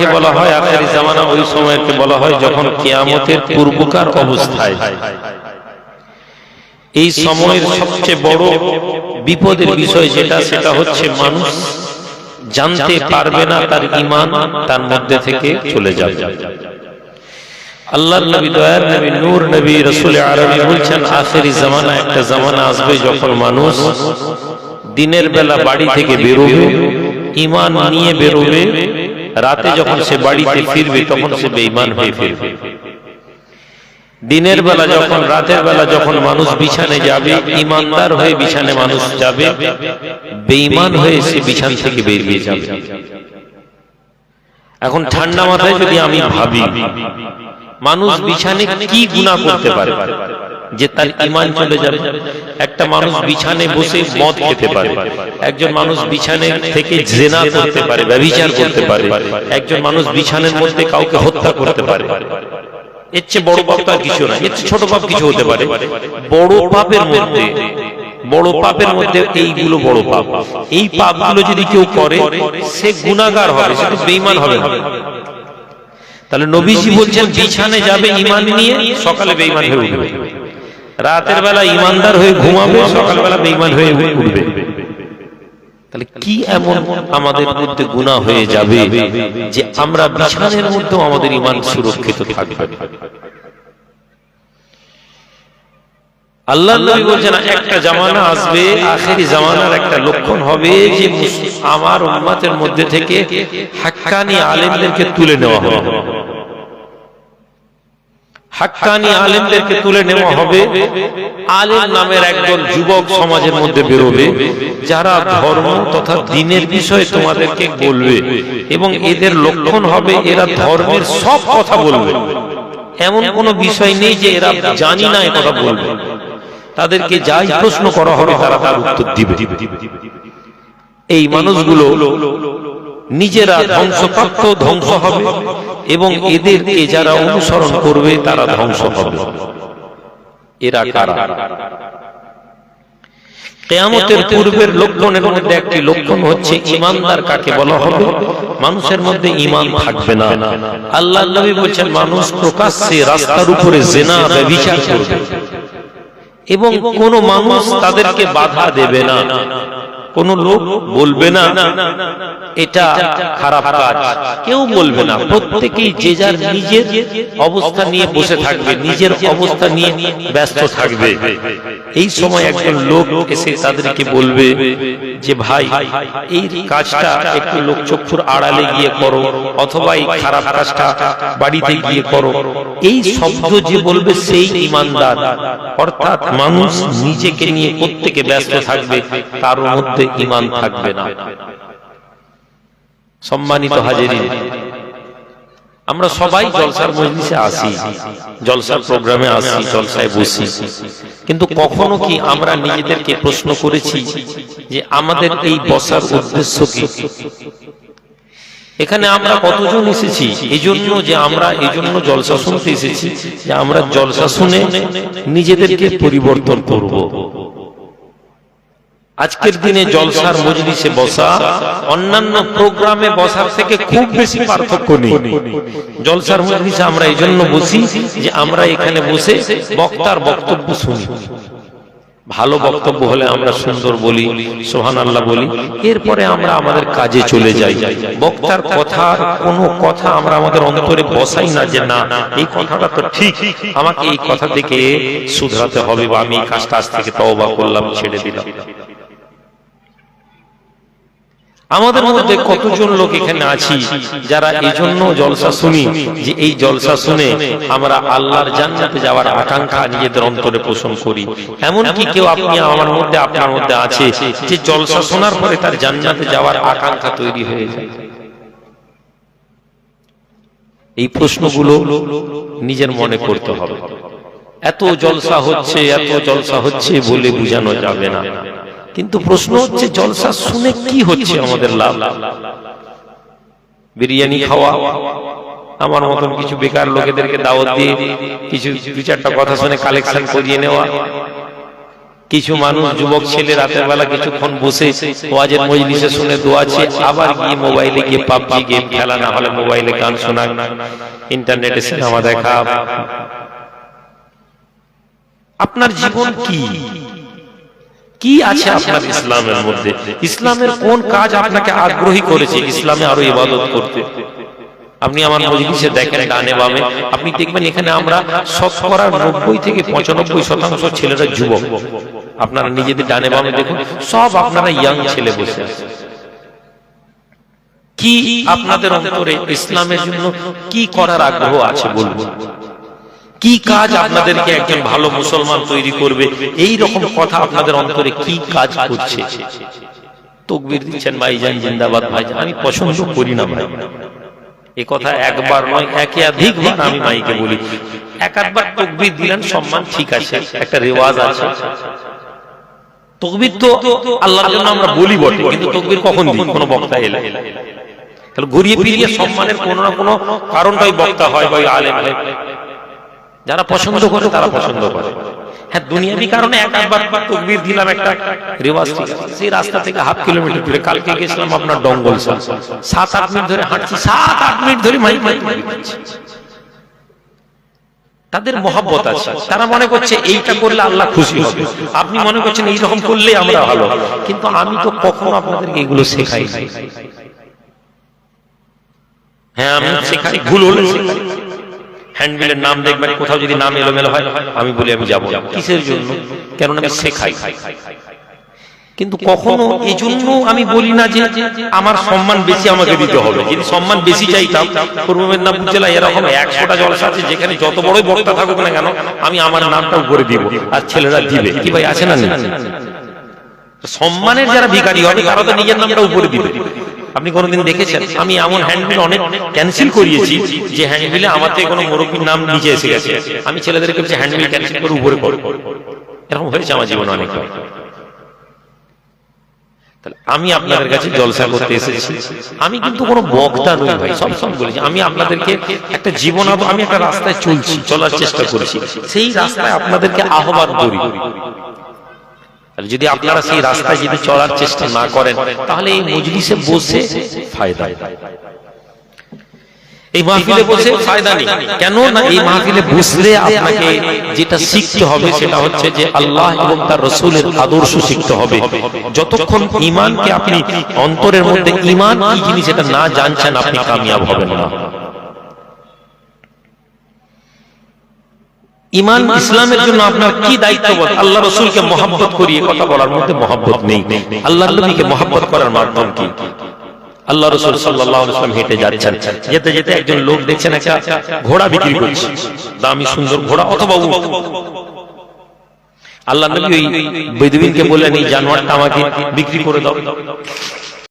কাকে বলা হয়, আখেরি জামানা ওই সময়কে বলা হয় যখন কিয়ামতের পূর্বকার অবস্থায়। এই সময়ের সবচেয়ে বড় বিপদের বিষয় যেটা, সেটা হচ্ছে মানুষ জানতে পারবে না তার ইমান তার মধ্যে থেকে চলে যাবে। আল্লাহ নবী, দয়ার নবী, নূর নবী, রসুল আরবি বলছেন, আখেরি জামানা একটা জামানা আসবে যখন মানুষ দিনের বেলা বাড়ি থেকে বেরোবে, ইমান নিয়ে বেরোবে রাতে যখন সে বাড়িতে ফিরবে তখন সে বেঈমান হয়ে ফিরবে। দিনের বেলা যখন রাতের বেলা যখন মানুষ বিছানে যাবে ইমানদার হয়ে বিছানে মানুষ যাবে বেঈমান হয়ে সে বিছান থেকে বেরিয়ে যাবে। এখন ঠান্ডা মাথায় যদি আমি ভাবি মানুষ বিছানে কি গুণা করতে পারে? যে তার ইমান চলে যাবে। একটা মানুষ বিছানে বসে মদ খেতে পারে। একজন মানুষ বিছানে থেকে জেনা করতে পারে ব্যভিচার করতে পারে। একজন মানুষ বিছানের মধ্যে কাউকে হত্যা করতে পারে। এর চেয়ে বড় পাপ তো আর কিছু না এর ছোট পাপ কিছু হতে পারে। বড় পাপের মধ্যে বড় পাপের মধ্যে এইগুলো বড় পাপ। এই পাপগুলো যদি কেউ করে সে গুণাগার হবে সে তো বেঈমান হবে। না তাহলে নবীজি বলছেন বিছানে যাবে ইমান নিয়ে সকালে বেইমান হয়ে উঠবে। রাতের বেলা ইমানদার হয়ে ঘুমাবে সকালবেলা বেঈমান হয়ে উঠবে। তাহলে কি এমন আমাদের মধ্যে গুণা হয়ে যাবে যে আমরা বিছানের মধ্যেও আমাদের ইমান সুরক্ষিত থাকবে? আল্লাহ নবী বলছেন একটা জামানা আসবে আখেরি জামানার একটা লক্ষণ হবে যে আমার উম্মাতের মধ্যে থেকে হাক্কানি আলেমদেরকে তুলে নেওয়া হবে। হাক্কানি আলেমদেরকে তুলে নেওয়া হবে। আলেম নামের একজন যুবক সমাজের মধ্যে বেরোবে, যারা ধর্ম তথা দিনের বিষয়ে তোমাদেরকে বলবে এবং এদের লক্ষণ হবে এরা ধর্মের সব কথা বলবে। এমন কোনো বিষয় নেই যে এরা জানি না কথা বলবে। তাদেরকে যাই প্রশ্ন করা হবে, তারা তার উত্তর দিবে। এই মানুষগুলো নিজেরা ধ্বংসপ্রাপ্ত ধ্বংস হবে। এবং এদেরকে যারা অনুসরণ করবে তারা ধ্বংস হবে। এরা কারা? কেয়ামতের পূর্বের লক্ষণের মধ্যে একটি লক্ষণ হচ্ছে ইমানদার কাকে বলা হবে? মানুষের মধ্যে ইমান থাকবে না। আল্লাহ নবী বলছেন মানুষ প্রকাশ্যে রাস্তার উপরে জেনা ব্যভিচার করবে। এবং কোন মানুষ তাদেরকে বাধা দেবে না। কোন লোক বলবে না, এটা খারাপ কাজ। কেউ বলবে না। প্রত্যেকেই যে যার নিজের অবস্থা নিয়ে বসে থাকবে, নিজের অবস্থা নিয়ে ব্যস্ত থাকবে। এই সময় একজন লোক এসে তাদেরকে বলবে যে, ভাই, এই কাজটা একটু লোক চক্ষুর আড়ালে গিয়ে করো অথবা এই খারাপ কাজটা বাড়িতে গিয়ে করো। এই শব্দ যে বলবে সেই ইমানদার। অর্থাৎ মানুষ নিজেকে নিয়ে প্রত্যেকে ব্যস্ত থাকবে, তার মধ্যে ইমান থাকবে না। সম্মানিত হাজিরিন, আমরা সবাই জলসার মজলিসে আসি, জলসার প্রোগ্রামে আসি, জলসায় বসি। কিন্তু কখনো কি আমরা নিজেদেরকে প্রশ্ন করেছি যে আমাদের এই বসার উদ্দেশ্য কি? এখানে আমরা কতজন এসেছি? এই জন্য যে আমরা, এজন্য জলসা শুনতে এসেছি যে আমরা জলসা শুনে নিজেদেরকে পরিবর্তন করব। আজকের দিনে জলসার মজলিসে বসা অন্যান্য প্রোগ্রামে বসার থেকে খুব বেশি পার্থক্য নেই। জলসার মজলিসে আমরা এই জন্য বসি যে আমরা এখানে বসে বক্তার বক্তব্য শুনি। ভালো বক্তব্য হলে আমরা সুন্দর বলি সোহান আল্লাহ বলি। এরপরে আমরা আমাদের কাজে চলে যাই। বক্তার কথা কোনো কথা আমরা আমাদের অন্তরে বসাই না যে না এই কথাটা তো ঠিক। আমাকে এই কথা থেকে শুধরাতে হবে বা আমি কাজটা আজ থেকে তওবা করলাম ছেড়ে দিলাম। আমাদের মধ্যে কতজন লোক এখানে আছি যারা এই জন্য জলসা শুনি যে এই জলসা শুনে আমরা আল্লাহর জান্নাতে যাওয়ার আকাঙ্ক্ষা নিজেদের অন্তরে পোষণ করি। এমন কি কেউ আপনি আমার মধ্যে আপনার মধ্যে আছে যে জলসা শোনার পরে তার জান্নাতে যাওয়ার আকাঙ্ক্ষা তৈরি হয়ে যায়। এই প্রশ্নগুলো নিজের মনে করতে হবে। এত জলসা হচ্ছে এত জলসা হচ্ছে বলে বোঝানো যাবে না। কিন্তু প্রশ্ন হচ্ছে, জলসা শুনে কি হচ্ছে আমাদের লাভ? বিরিয়ানি খাওয়া, আমার মতন কিছু বেকার লোকেদেরকে দাওয়াত দিয়ে কিছু দু চারটা কথা শুনে কালেকশন করিয়ে নেওয়া, কিছু মানুষ, যুবক ছেলে রাতের বেলা কিছুক্ষণ বসে ওয়াজের মজলিসে শুনে দোয়াছে আবার গিয়ে মোবাইলে গিয়ে পাবজি গেম খেলা, না হলে মোবাইলে গান শোনা, ইন্টারনেটে সিনেমা দেখা। আপনার জীবন কি? কি আছে আপনার ইসলামের মধ্যে? ইসলামের কোন কাজ আপনাকে আগ্রহী করেছে? ইসলামে আরও ইবাদত করতে। আপনি আমার মজলিসে দেখেন ডানে বামে। আপনি দেখবেন এখানে আমরা শতকরা নব্বই থেকে পঁচানব্বই শতাংশ ছেলেরা যুবক। আপনারা নিজেদের ডানে বামে দেখুন, সব আপনারা ইয়াং ছেলে বসে কি আপনাদের অন্তরে ইসলামের জন্য কি করার আগ্রহ আছে বলব কি কাজ আপনাদেরকে একজন ভালো মুসলমান তৈরি করবে? এই রকম কথা আপনাদের অন্তরে কি কাজ করছে? তকবির দিচ্ছেন ভাইজান জিন্দাবাদ ভাইজান আমি পছন্দ করি না, ভাই। এ কথা একবার নয়, একে একাধিকবার আমি মাইকে বলি। এক একবার তকবির দিলেন, সম্মান ঠিক আছে, একটা রেওয়াজ আছে। তকবির তো আল্লাহর জন্য আমরা বলি বটে, কিন্তু তকবির কখন দিই? কোনো বক্তা এলে। তাহলে ঘুরিয়ে ফিরিয়ে সম্মানের কোনো না কোনো কারণটাই বক্তা হয় বা আলেম হয় যারা পছন্দ করে তারা পছন্দ করে। হ্যাঁ দুনিয়াবি কারণে এক একবার তকবির দিলাম একটা রেওয়াজ সেই রাস্তা থেকে হাফ কিলোমিটার দূরে কালকে গেছিলাম আপনার ডঙ্গল সাত আট মিনিট ধরে হাঁটছি সাত আট মিনিট ধরে মাইক মাইক। তাদের মহাব্বত আছে। তারা মনে করছে এইটা করলে আল্লাহ খুশি হবে। আপনি মনে করছেন এইরকম করলে আমরা ভালো। কিন্তু আমি তো কখনো আপনাদেরকে এগুলো শেখাই নাই। হ্যাঁ। আমি শেখাই। ভুল হলে শেখাই। হ্যান্ডবিলের নাম দেখবেন কোথাও যদি নাম এলোমেলো হয় আমি বলি আমি যাব। কিসের জন্য? কেন আমি শেখাই। কিন্তু কখনো এই জন্য আমি বলি না যে আমার সম্মান বেশি আমাকে দিতে হবে। যদি সম্মান বেশি চাইতাম পূর্ব মেদিনীপুর জেলায় এরকম একশোটা জলসা আছে যেখানে যত বড়ই বক্তা থাকুক না কেন আমি আমার নামটা উপরে দিব। আর ছেলেরা দিবে। কি ভাই আছে না সম্মানের যারা ভিখারি হবে তারা তো নিজের নামটা উপরে দিবে। আপনি কোনোদিন দেখেছেন? আমি এমন হ্যান্ডবিল অনেক ক্যান্সেল করিয়েছি যে হ্যান্ডবিলে আমার থেকে কোনো মুরব্বীর নাম নিচে এসে গেছে। আমি ছেলেদেরকে বলছি হ্যান্ডবিল ক্যান্সেল করে উপরে করো এরকম হয়েছে আমার জীবনে অনেক আমি আপনাদের কাছে জলসা করতে এসেছি। আমি কিন্তু কোনো বক্তা নই ভাই সবসময় বলেছি। আমি আপনাদেরকে একটা জীবন আমি একটা রাস্তায় চলছি, চলার চেষ্টা করেছি। সেই রাস্তায় আপনাদেরকে আহ্বান করি। যদি আপনারা সেই রাস্তায় যদি চলার চেষ্টা না করেন, তাহলে এই মজলিসে বসে ফায়দা এই মাহফিলে বসে ফায়দা নেই। কেন না এই মাহফিলে বসলে আপনাকে যেটা শিখতে হবে সেটা হচ্ছে যে আল্লাহ এবং তার রসুলের আদর্শ শিখতে হবে। যতক্ষণ ইমানকে আপনি অন্তরের মধ্যে ইমান কি জিনিস এটা না জানছেন, আপনি কামিয়াব হবেন না। ইমান ইসলামের জন্য আপনার কি দায়িত্ব আল্লাহ রসুলকে মহাব্বত করি কথা বলার মধ্যে মহাব্বত নেই। আল্লাহ নবীকে মহাব্বত করার মাধ্যম কি? আল্লাহ রসুল সাল্লাম হেঁটে যাচ্ছেন। যেতে যেতে একজন লোক দেখছেন একটা ঘোড়া বিক্রি করছে। দামি সুন্দর ঘোড়া অথবা। আল্লাহ নবী ওই বেদুইনকে বললেন এই জানোয়ারটা আমাকে বিক্রি করে দাও।